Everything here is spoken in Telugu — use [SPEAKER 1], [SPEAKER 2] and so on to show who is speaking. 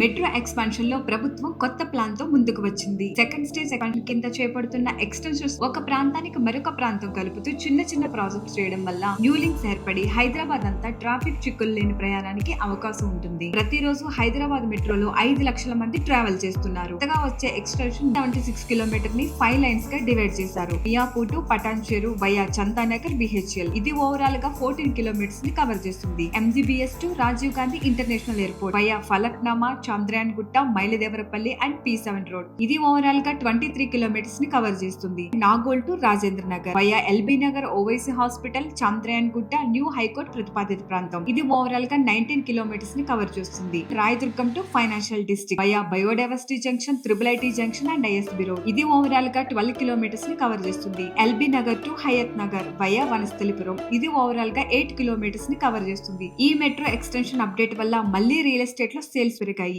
[SPEAKER 1] మెట్రో ఎక్స్పాన్షన్లో ప్రభుత్వం కొత్త ప్లాన్తో ముందుకు వచ్చింది. సెకండ్ స్టేజ్ ఎక్స్పాన్షన్ కింద చేపడుతున్న ఎక్స్టెన్షన్స్ ఒక ప్రాంతానికి మరొక ప్రాంతం కలుపుతూ చిన్న చిన్న ప్రాజెక్ట్స్ చేయడం వల్ల న్యూ లింక్స్ ఏర్పడి హైదరాబాద్ అంతా ట్రాఫిక్ చిక్కులు లేని ప్రయాణానికి అవకాశం ఉంటుంది. ప్రతిరోజు హైదరాబాద్ మెట్రోలో ఐదు లక్షల మంది ట్రావెల్ చేస్తున్నారు. కొత్తగా వచ్చే ఎక్స్టెన్షన్ సెవెంటీ సిక్స్ కిలోమీటర్ని ఫైవ్ లైన్స్గా డివైడ్ చేశారు. మియాపూర్ టు పటాన్ చెరు వయా చందానగర్ బిహెచ్ఎల్. ఇది ఓవరాల్గా ఫోర్టీన్ కిలోమీటర్స్ని కవర్ చేస్తుంది. MGBS to Rajiv Gandhi international airport via Falaknuma Chandrayangutta Mailardevpally and P seven road. ఇది ఓవరాల్గా ట్వంటీ త్రీ కిలోమీటర్స్ని కవర్ చేస్తుంది. Nagole to Rajendra Nagar. Via LB Nagar Owaisi hospital Chandrayangutta new high court ప్రతిపాదిత ప్రాంతం. ఇది ఓవరాల్గా నైన్టీన్ కిలోమీటర్స్ని కవర్ చేస్తుంది. Rayadurgam to financial district. Via biodiversity junction triple IT junction and ISB road. ఇది ఓవరాల్గా ట్వెల్వ్ కిలోమీటర్స్ని కవర్ చేస్తుంది. LB Nagar to Hayath Nagar via Vanasthalipuram. ఇది ఓవరాల్గా ఎయిట్ కిలోమీటర్స్ని కవర్ చేస్తుంది. ఈ మెట్రో ఎక్స్టెన్షన్ అప్డేట్ వల్ల మళ్ళీ రియల్ ఎస్టేట్లో సేల్స్ పెరిగాయి.